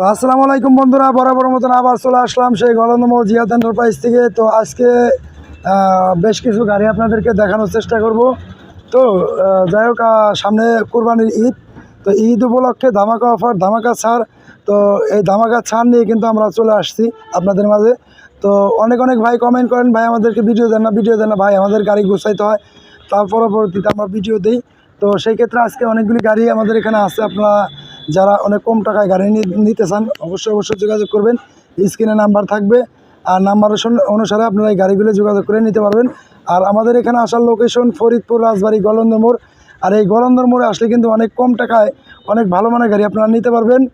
তো আসসালামু আলাইকুম বন্ধুরা, বরাবর মতন আবার চলে আসলাম সেই গলন্দম জিয়াদ এন্টারপ্রাইজ থেকে। তো আজকে বেশ কিছু গাড়ি আপনাদেরকে দেখানোর চেষ্টা করব। তো যাই হোক সামনে কোরবানির ঈদ। তো ঈদ উপলক্ষে ধামাকা অফার, ধামাকা ছাড়। তো এই ধামাকা ছাড় নিয়ে কিন্তু আমরা চলে আসছি আপনাদের মাঝে। তো অনেক অনেক ভাই কমেন্ট করেন, ভাই আমাদেরকে ভিডিও দেন না ভিডিও দেন না, ভাই আমাদের গাড়ি গুছাইতে হয়। তার পরবর্তীতে আমরা ভিডিও দিই। তো সেই ক্ষেত্রে আজকে অনেকগুলি গাড়ি আমাদের এখানে আছে, আপনারা যারা অনেক কম টাকায় গাড়ি নিতে চান, অবশ্যই অবশ্যই যোগাযোগ করবেন। স্ক্রিনে নাম্বার থাকবে, আর নাম্বার অনুসারে আপনারা এই গাড়িগুলো যোগাযোগ করে নিতে পারবেন। আর আমাদের এখানে আসার লোকেশন ফরিদপুর, রাজবাড়ি, গলন্দ মোড়। আর এই গলন্দর মোড়ে আসলে কিন্তু অনেক কম টাকায় অনেক ভালো মানের গাড়ি আপনারা নিতে পারবেন।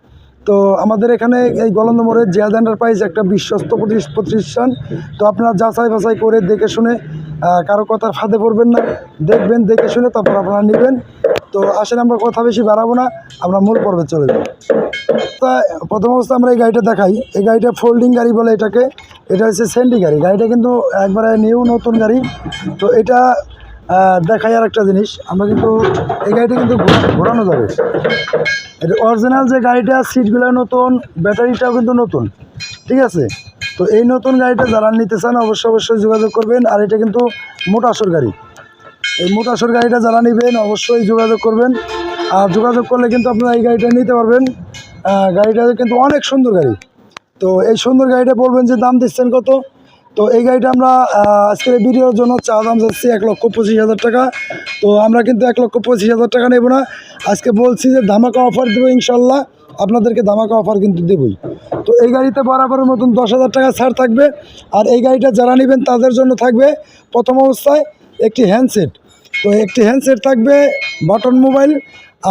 তো আমাদের এখানে এই গলন্দ মোড়ের জিয়াদ এন্টারপ্রাইজ একটা বিশ্বস্ত প্রতিষ- প্রতিষ্ঠান। তো আপনারা যাচাই বাছাই করে দেখে শুনে কারও কথার ফাঁদে পড়বেন না। দেখবেন, দেখে শুনে তারপর আপনারা নেবেন। তো আসেন আমরা কথা বেশি বাড়াবো না, আমরা মূল পর্বে চলে যাই তা প্রথম অবস্থা আমরা এই গাড়িটা দেখাই। এই গাড়িটা ফোল্ডিং গাড়ি বলে এটাকে। এটা হচ্ছে স্যান্ডি গাড়ি। গাড়িটা কিন্তু একবারে নিউ নতুন গাড়ি। তো এটা দেখাই আর একটা জিনিস। আমরা কিন্তু এই গাড়িটা কিন্তু ঘোরা- ঘোরানো যাবে। এটা অরিজিনাল যে গাড়িটা সিটগুলো নতুন ব্যাটারিটাও কিন্তু নতুন। ঠিক আছে? তো এই নতুন গাড়িটা যারা নিতে চান অবশ্যই অবশ্যই যোগাযোগ করবেন, আর এটা কিন্তু মোটাসর গাড়ি। এই মোটাসর গাড়িটা যারা নেবেন অবশ্যই যোগাযোগ করবেন। আর যোগাযোগ করলে কিন্তু আপনারা এই গাড়িটা নিতে পারবেন। গাড়িটা কিন্তু অনেক সুন্দর গাড়ি। তো এই সুন্দর গাড়িটা বলবেন যে দাম দিচ্ছেন কত? তো এই গাড়িটা আমরা আজকের ভিডিওর জন্য চা দাম যাচ্ছি এক লক্ষ পঁচিশ হাজার টাকা। তো আমরা কিন্তু এক লক্ষ পঁচিশ হাজার টাকা নেব না। আজকে বলছি যে ধামাকা অফার দেবো ইনশাল্লাহ। আপনাদেরকে ধামাকা অফার কিন্তু দেবই। তো এই গাড়িতে বরাবরের মতন দশ হাজার টাকা ছাড় থাকবে, আর এই গাড়িটা যারা নেবেন তাদের জন্য থাকবে প্রথম অবস্থায় একটি হ্যান্ডসেট তো একটি হ্যান্ডসেট থাকবে বাটন মোবাইল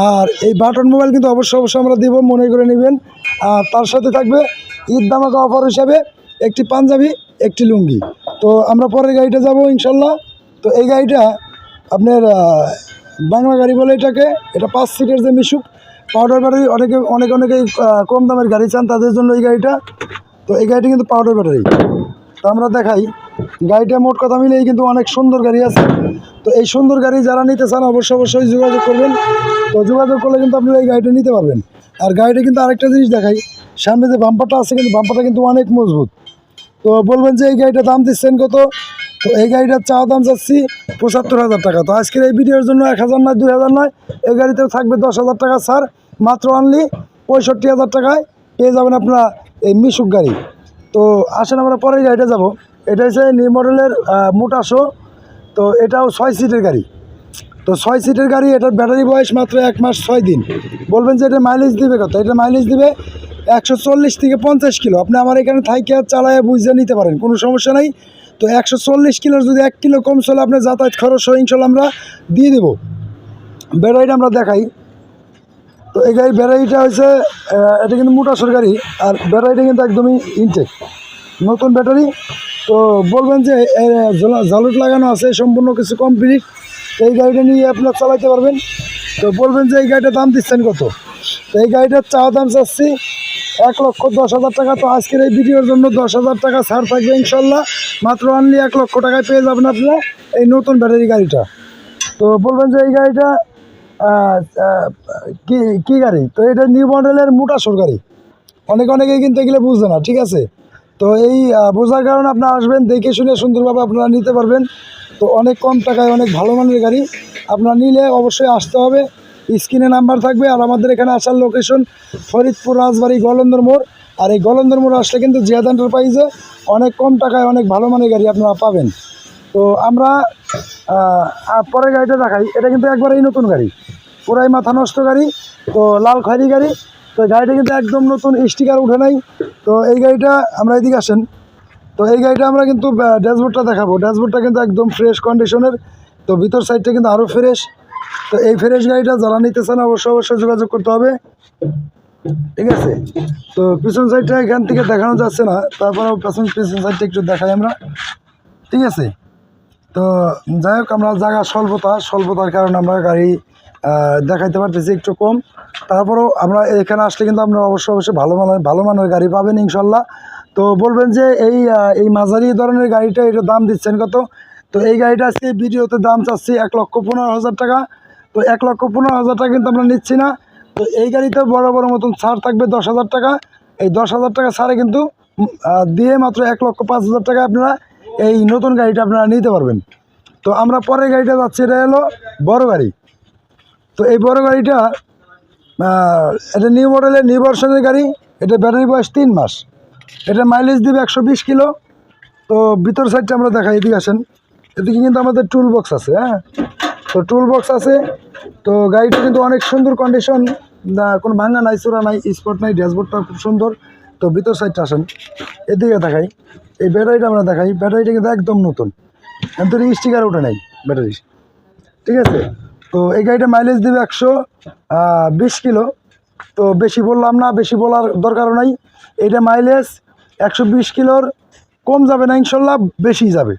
আর এই বাটন মোবাইল কিন্তু অবশ্যই অবশ্যই আমরা দেবো, মনে করে নেবেন। আর তার সাথে থাকবে ঈদ দামাকা অফার হিসাবে একটি পাঞ্জাবি, একটি লুঙ্গি। তো আমরা পরের গাড়িটা যাব ইনশাল্লাহ। তো এই গাড়িটা আপনার বাংলা গাড়ি বলে এটাকে, এটা পাঁচ সিটের যে মিশুক পাউডার ব্যাটারি অনেকে অনেক অনেকেই কম দামের গাড়ি চান, তাদের জন্য এই গাড়িটা। তো এই গাড়িটা কিন্তু পাউডার ব্যাটারি তো আমরা দেখাই। গাড়িটা মোট কথা মিলেই কিন্তু অনেক সুন্দর গাড়ি আছে। তো এই সুন্দর গাড়ি যারা নিতে চান অবশ্যই অবশ্যই যোগাযোগ করবেন। তো যোগাযোগ করলে কিন্তু আপনারা এই গাড়িটা নিতে পারবেন। আর গাড়িটা কিন্তু আরেকটা জিনিস দেখাই। সামনে যে বাম্পারটা আছে, কিন্তু বাম্পারটা কিন্তু অনেক মজবুত। তো বলবেন যে এই গাড়িটা দাম দিচ্ছেন কত? তো এই গাড়িটার চা দাম চাচ্ছি পঁচাত্তর হাজার টাকা। তো আজকের এই ভিডিওর জন্য এক হাজার নয়, দুই হাজার নয়, এই গাড়িতে থাকবে দশ হাজার টাকা ছাড়, মাত্র অনলি পঁয়ষট্টি হাজার টাকায় পেয়ে যাবেন আপনারা এই মিশুক গাড়ি। তো আসেন আমরা পরের গাড়িটা যাব। এটা হচ্ছে নিউ মডেলের মোটাশো তো এটাও ছয় সিটের গাড়ি। তো ছয় সিটের গাড়ি, এটার ব্যাটারি বয়স মাত্র এক মাস ছয় দিন। বলবেন যে এটা মাইলেজ দিবে কত? এটা মাইলেজ দিবে একশো চল্লিশ থেকে পঞ্চাশ কিলো। আপনি আমার এখানে থাইকে চালায় বুঝে নিতে পারেন, কোনো সমস্যা নাই। তো একশো চল্লিশ কিলোর যদি এক কিলো কম চলে আপনার যাতায়াত খরচ ইনশাল্লাহ আমরা দিয়ে দেবো। ব্যাটারিটা আমরা দেখাই। তো এই গাড়ি ব্যাটারিটা হচ্ছে আহ, এটা কিন্তু মোটা সরকারি আর ব্যাটারিটা কিন্তু একদমই ইনটেক নতুন ব্যাটারি। তো বলবেন যে জালুট লাগানো আছে সম্পূর্ণ কিছু কমপ্লিট এই গাড়িটা নিয়ে আপনার চালাতে পারবেন। তো বলবেন যে এই গাড়িটার দাম দিচ্ছেন কত? তো এই গাড়িটার চা দাম চাচ্ছি এক লক্ষ দশ হাজার টাকা। তো আজকের এই ভিডিওর জন্য দশ হাজার টাকা ছাড় থাকবে ইনশাল্লাহ। মাত্র অনলি এক লক্ষ টাকায় পেয়ে যাবেন আপনারা এই নতুন ব্যাটারি গাড়িটা। তো বলবেন যে এই গাড়িটা কি কি গাড়ি? তো এটা নিউ মডেলের মোটাসোর গাড়ি। অনেক, অনেকেই কিন্তু এগুলো বুঝবে না, ঠিক আছে? তো এই বোঝার কারণে আপনারা আসবেন, দেখে শুনে সুন্দরভাবে আপনারা নিতে পারবেন। তো অনেক কম টাকায় অনেক ভালো মানের গাড়ি আপনারা নিলে অবশ্যই আসতে হবে। স্ক্রিনে নাম্বার থাকবে আর আমাদের এখানে আসার লোকেশন ফরিদপুর রাজবাড়ি গলন্দর মোড়। আর এই গলন্দর মোড় আসলে কিন্তু জিয়াদ এন্টারপ্রাইজে অনেক কম টাকায় অনেক ভালো মানের গাড়ি আপনারা পাবেন। তো আমরা পরের গাড়িটা দেখাই। এটা কিন্তু একবারেই নতুন গাড়ি। পুরাই মাথা নষ্ট গাড়ি, তো লাল খয়েরি গাড়ি। তো গাড়িটা কিন্তু একদম নতুন, স্টিকার উঠে নাই। তো এই গাড়িটা আমরা এদিকে আসেন। তো এই গাড়িটা আমরা কিন্তু ড্যাশবোর্ডটা দেখাবো। ড্যাশবোর্ডটা কিন্তু একদম ফ্রেশ কন্ডিশনের তো ভিতর সাইডটা কিন্তু আরও ফ্রেশ তো এই ফ্রেশ গাড়িটা যারা নিতে চান, অবশ্যই অবশ্যই যোগাযোগ করতে হবে। ঠিক আছে? তো পিছন সাইডটা এখান থেকে দেখানো যাচ্ছে না, তারপরেও পিছন পিছন সাইডটা একটু দেখাই আমরা। ঠিক আছে? তো যাই হোক, আমরা জায়গা স্বল্পতা, স্বল্পতার কারণে আমরা গাড়ি দেখাইতে পারতেছি একটু কম। তারপরেও আমরা এখানে আসলে কিন্তু আপনারা অবশ্যই অবশ্যই ভালো মানের ভালো মানের গাড়ি পাবেন ইনশাল্লাহ। তো বলবেন যে এই এই মাঝারি ধরনের গাড়িটা এটার দাম দিচ্ছেন কত? তো এই গাড়িটা আজকে ভিডিওতে দাম চাচ্ছি এক লক্ষ পনেরো হাজার টাকা। তো এক লক্ষ পনেরো হাজার টাকা কিন্তু আমরা নিচ্ছি না। তো এই গাড়িতে বড় বড় মতন ছাড় থাকবে দশ হাজার টাকা। এই দশ হাজার টাকা ছাড়ে কিন্তু দিয়ে মাত্র এক লক্ষ পাঁচ হাজার টাকা আপনারা এই নতুন গাড়িটা আপনারা নিতে পারবেন। তো আমরা পরের গাড়িটা যাচ্ছি, এটা হলো বড় গাড়ি। তো এই বড় গাড়িটা এটা নিউ মডেলের, নিউ ভার্সনের গাড়ি, এটা ব্যাটারি বয়স তিন মাস। এটা মাইলেজ দিবে একশো বিশ কিলো। তো ভিতর সাইডটা আমরা দেখাই, এদিকে আসেন। এদিকে কিন্তু আমাদের টুল বক্স আছে হ্যাঁ? তো টুল বক্স আছে। তো গাড়িটা কিন্তু অনেক সুন্দর কন্ডিশন কোনো ভাঙা নাই চোরা নাই স্পট নাই ড্যাশবোর্ডটা খুব সুন্দর। তো ভিতর সাইডটা আসেন। এদিকে দেখাই। এই ব্যাটারিটা আমরা দেখাই। ব্যাটারিটা কিন্তু একদম নতুন। কিন্তু স্টিকার ওঠে নাই ব্যাটারি ঠিক আছে? তো এই গাড়িটা মাইলেজ দেবে একশো বিশ কিলো। তো বেশি বললাম না, বেশি বলার দরকারও নাই। এইটা মাইলেজ একশো বিশ কিলোর। কম যাবে না, ইনশাল্লাহ বেশি যাবে।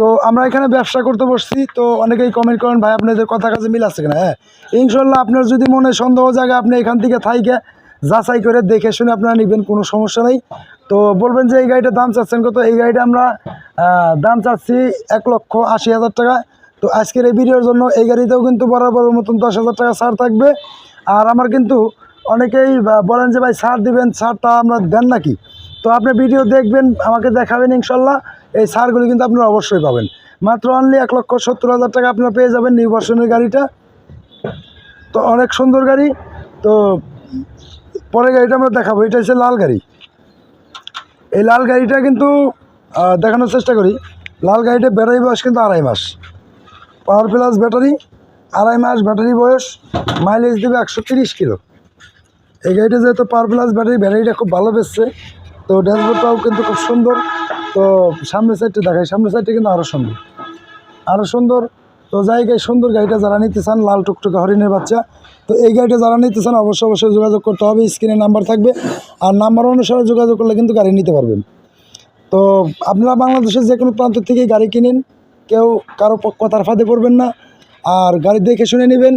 তো আমরা এখানে ব্যবসা করতে বসছি, তো অনেকেই কমেন্ট করেন, ভাই, আপনাদের কথা কাছে মিল আছে কিনা? হ্যাঁ ইনশাল্লাহ আপনার যদি মনে সন্দেহ জায়গা আপনি এখান থেকে থাইকে যাচাই করে দেখে শুনে আপনারা নেবেন, কোনো সমস্যা নেই। তো বলবেন যে, এই গাড়িটার দাম চাচ্ছেন কত? এই গাড়িটা আমরা দাম চাচ্ছি এক লক্ষ আশি হাজার টাকা। তো আজকের এই ভিডিওর জন্য এই গাড়িতেও কিন্তু বরাবর মতন দশ হাজার টাকা ছাড় থাকবে। আর আমার কিন্তু অনেকেই বলেন যে, ভাই, ছাড় দিবেন, ছাড়টা আমরা দেন নাকি? তো আপনি ভিডিও দেখবেন, আমাকে দেখাবেন ইনশাল্লাহ এই ছাড়গুলি কিন্তু আপনারা অবশ্যই পাবেন। মাত্র অনলি এক লক্ষ সত্তর হাজার টাকা আপনারা পেয়ে যাবেন নিউ গাড়িটা। তো অনেক সুন্দর গাড়ি। তো পরে গাড়িটা আমরা দেখাবো। এটা হচ্ছে লাল গাড়ি। এই লাল গাড়িটা কিন্তু দেখানোর চেষ্টা করি। লাল গাড়িটা ব্যাটারি বয়স কিন্তু আড়াই মাস। পাওয়ার প্লাস ব্যাটারি আড়াই মাস ব্যাটারি বয়স মাইলেজ দেবে একশো তিরিশ কিলো। এই গাড়িটা যেহেতু পাওয়ার প্লাস ব্যাটারি ব্যাটারিটা খুব ভালো বেসছে তো ড্যাশবোর্ডটাও কিন্তু খুব সুন্দর। তো সামনের সাইডটা দেখাই। সামনের সাইডটা কিন্তু আরও সুন্দর। আরও সুন্দর। তো জায়গায় সুন্দর গাড়িটা যারা নিতে চান, লাল টুকটুকে হরিণের বাচ্চা, তো এই গাড়িটা যারা নিতে চান, অবশ্যই অবশ্যই যোগাযোগ করতে হবে। স্ক্রিনে নাম্বার থাকবে। আর নাম্বার অনুসারে যোগাযোগ করলে কিন্তু গাড়ি নিতে পারবেন। তো আপনারা বাংলাদেশের যে কোনো প্রান্ত থেকে গাড়ি কিনেন। কেউ কারও কথার ফাঁদে পড়বেন না। আর গাড়ি দেখে শুনে নেবেন।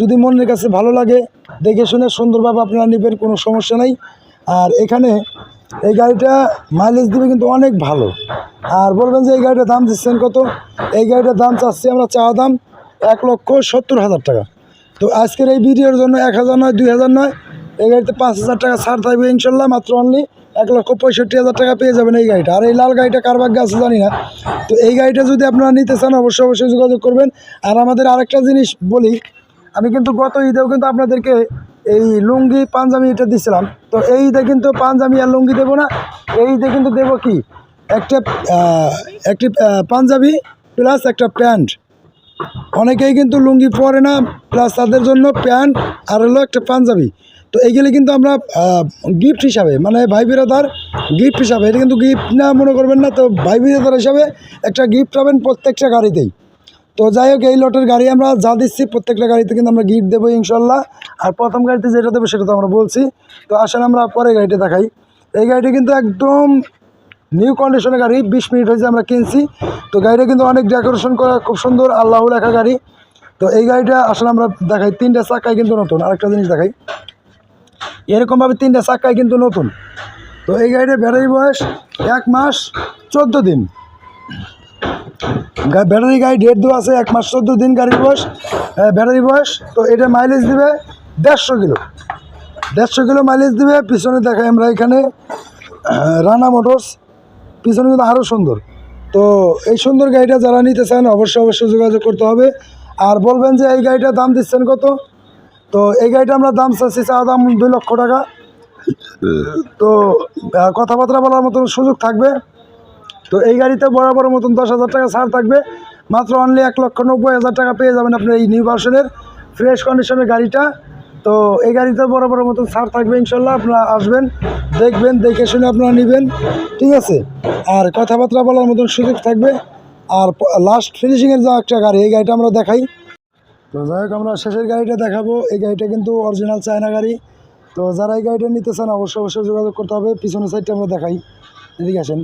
যদি মনের কাছে ভালো লাগে, দেখে শুনে সুন্দরভাবে আপনারা নেবেন, কোনো সমস্যা নেই। আর এখানে এই গাড়িটা মাইলেজ দিবে কিন্তু অনেক ভালো। আর বলবেন যে এই গাড়িটার দাম দিচ্ছেন কত? এই গাড়িটার দাম চাচ্ছি আমরা চাওয়া দাম এক লক্ষ সত্তর হাজার টাকা। তো আজকের এই ভিডিওর জন্য এক হাজার নয়, দুই হাজার নয়, এই গাড়িতে পাঁচ হাজার টাকা ছাড় থাকবে ইনশাল্লাহ, মাত্র অনলি এক লক্ষ পঁয়ষট্টি হাজার টাকা পেয়ে যাবেন এই গাড়িটা। আর এই লাল গাড়িটা কার ভাগ্যে আছে জানি না। তো এই গাড়িটা যদি আপনারা নিতে চান, অবশ্যই অবশ্যই যোগাযোগ করবেন। আর আমাদের আরেকটা জিনিস বলি, আমি কিন্তু গত ঈদেও কিন্তু আপনাদেরকে এই লুঙ্গি, পাঞ্জাবি এটা দিছিলাম। তো এই কিন্তু পাঞ্জাবি আর লুঙ্গি দেবো না। এই কিন্তু দেবো কি? একটা একটি পাঞ্জাবি প্লাস একটা প্যান্ট। অনেকেই কিন্তু লুঙ্গি পরে না প্লাস তাদের জন্য প্যান্ট আর হলো একটা পাঞ্জাবি। তো এইগুলি কিন্তু আমরা গিফট হিসাবে মানে ভাই বিরাদার গিফট হিসাবে, এটা কিন্তু গিফট না, মনে করবেন না, তো ভাই বিরাদার হিসাবে একটা গিফট পাবেন প্রত্যেকটা গাড়িতেই। তো যাই হোক, এই লটের গাড়ি আমরা যা দিচ্ছি, প্রত্যেকটা গাড়িতে কিন্তু আমরা গিফট দেবো ইনশাল্লাহ। আর প্রথম গাড়িতে যেটা দেবো সেটা তো আমরা বলছি। তো আসলে আমরা পরে গাড়িটা দেখাই। এই গাড়িটা কিন্তু একদম নিউ কন্ডিশনের গাড়ি, বিশ মিনিট হয়েছে আমরা কিনছি। তো গাড়িটা কিন্তু অনেক ডেকোরেশন করা, খুব সুন্দর আল্লাহ লেখা গাড়ি। তো এই গাড়িটা আসলে আমরা দেখাই, তিনটা চাকায় কিন্তু নতুন। আরেকটা জিনিস দেখাই। এরকমভাবে তিনটা চাকায় কিন্তু নতুন। তো এই গাড়িটা ব্যাটারি বয়স এক মাস, চোদ্দ দিন। ব্যাটারি গাড়ি ডেট দেওয়া আছে, এক মাস চোদ্দ দিন গাড়ির বয়স ব্যাটারি বয়স, তো এটা মাইলেজ দিবে দেড়শো কিলো। দেড়শো কিলো মাইলেজ দিবে, পিছনে দেখাই আমরা এখানে রানা মোটরস, পিছনে কিন্তু আরও সুন্দর। তো এই সুন্দর গাড়িটা যারা নিতে চান, অবশ্যই অবশ্যই যোগাযোগ করতে হবে। আর বলবেন যে এই গাড়িটার দাম দিচ্ছেন কত? তো এই গাড়িটা আমরা দাম চাচ্ছি, চা দাম দুই লক্ষ টাকা। তো কথাবার্তা বলার মতন সুযোগ থাকবে। তো এই গাড়িতে বরাবর মতন দশ হাজার টাকা ছাড় থাকবে। মাত্র অনলি এক লক্ষ নব্বই হাজার টাকা পেয়ে যাবেন আপনার এই নিউ ভার্সনের ফ্রেশ কন্ডিশনের গাড়িটা। তো এই গাড়িতে বরাবর মতন ছাড় থাকবে ইনশাল্লাহ, আপনারা আসবেন, দেখবেন, দেখে শুনে আপনারা নেবেন, ঠিক আছে? আর কথাবার্তা বলার মতন সুযোগ থাকবে। আর লাস্ট ফিনিশিংয়ের যা একটা গাড়ি, এই গাড়িটা আমরা দেখাই। তো যাই হোক, আমরা শেষের গাড়িটা দেখাবো। এই গাড়িটা কিন্তু অরিজিনাল চায়না গাড়ি। তো যারা এই গাড়িটা নিতে চান, অবশ্যই অবশ্যই যোগাযোগ করতে হবে। পিছনের সাইডটা আমরা দেখাই। এদিকে আসেন।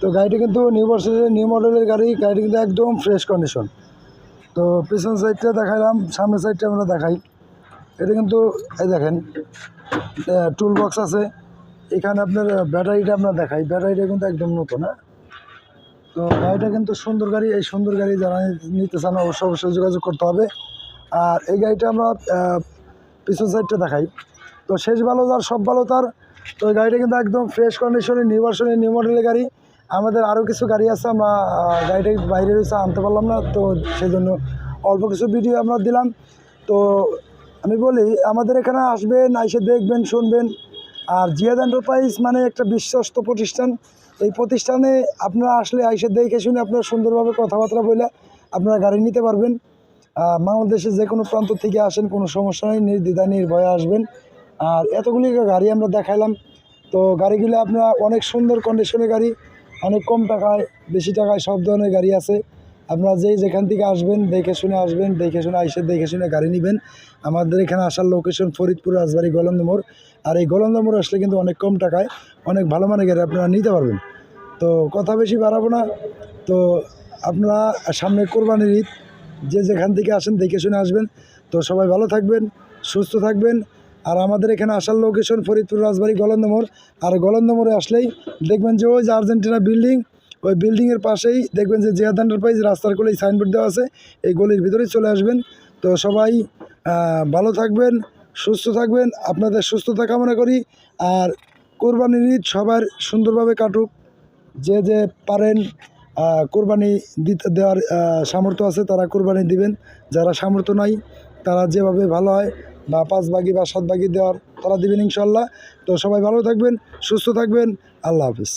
তো গাড়িটা কিন্তু নিউ ভার্সনের নিউ মডেলের গাড়ি, গাড়িটি কিন্তু একদম ফ্রেশ কন্ডিশন তো পিছন সাইডটা দেখাইলাম, সামনের সাইডটা আমরা দেখাই। এটা কিন্তু, এই দেখেন টুল বক্স আছে। এখানে আপনার ব্যাটারিটা আমরা দেখাই। ব্যাটারিটা কিন্তু একদম নতুন হ্যাঁ? তো গাড়িটা কিন্তু সুন্দর গাড়ি। এই সুন্দর গাড়ি যারা নিতে চান অবশ্যই অবশ্যই যোগাযোগ করতে হবে। আর এই গাড়িটা আমরা পিছন সাইডটা দেখাই। তো শেষ ভালো তার সব ভালো তার। তো এই গাড়িটা কিন্তু একদম ফ্রেশ কন্ডিশনে নিউ ভার্সনে নিউ মডেলের গাড়ি। আমাদের আরও কিছু গাড়ি আছে, আমরা গাড়িটা বাইরে রয়েছে, আনতে পারলাম না, তো সেই জন্য অল্প কিছু ভিডিও আমরা দিলাম। তো আমি বলি, আমাদের এখানে আসবেন এসে দেখবেন, শুনবেন। আর জিয়াদ এন্টারপ্রাইজ মানে একটা বিশ্বস্ত প্রতিষ্ঠান। এই প্রতিষ্ঠানে আপনারা আসলে আইসে দেখে শুনে আপনারা সুন্দরভাবে কথাবার্তা বলে আপনারা গাড়ি নিতে পারবেন। বাংলাদেশের যে কোনো প্রান্ত থেকে আসেন, কোনো সমস্যা নেই নির্দ্বিধা নির্ভয়ে আসবেন। আর এতগুলি গাড়ি আমরা দেখাইলাম। তো গাড়িগুলো আপনারা অনেক সুন্দর কন্ডিশনের গাড়ি। অনেক কম টাকায়, বেশি টাকায় সব ধরনের গাড়ি আছে। আপনারা যেই যেখান থেকে আসবেন, দেখে শুনে আসবেন, দেখে শুনে আইসে, দেখে শুনে গাড়ি নেবেন। আমাদের এখানে আসার লোকেশন ফরিদপুর, রাজবাড়ি গোলন্দমোড় আর এই গোলন্দমোড় আসলে কিন্তু অনেক কম টাকায়, অনেক ভালো মানের গাড়ি আপনারা নিতে পারবেন। তো কথা বেশি বাড়াবো না। তো আপনারা সামনে কোরবানির ঈদ, যে যেখান থেকে আসেন, দেখে শুনে আসবেন। তো সবাই ভালো থাকবেন, সুস্থ থাকবেন। আর আমাদের এখানে আসার লোকেশন ফরিদপুর, রাজবাড়ি, গলন্দমোড়। আর গলন্দমোড়ে আসলেই দেখবেন যে ওই যে আর্জেন্টিনা বিল্ডিং ওই বিল্ডিংয়ের পাশেই দেখবেন যে জিয়াদ এন্টারপ্রাইজ রাস্তার কোলেই সাইনবোর্ড দেওয়া আছে। এই গলির ভিতরেই চলে আসবেন। তো সবাই ভালো থাকবেন, সুস্থ থাকবেন, আপনাদের সুস্থতা কামনা করি। আর কোরবানির ঈদ সবার সুন্দরভাবে কাটুক। যে যে পারেন কোরবানি দিতে, দেওয়ার সামর্থ্য আছে তারা কোরবানি দিবেন। যারা সামর্থ্য নাই, তারা যেভাবে ভালো হয় বা পাঁচ ভাগি বা সাত ভাগি দেওয়ার তারা দেবেন ইনশাল্লাহ তো সবাই ভালো থাকবেন, সুস্থ থাকবেন। আল্লাহ হাফিজ।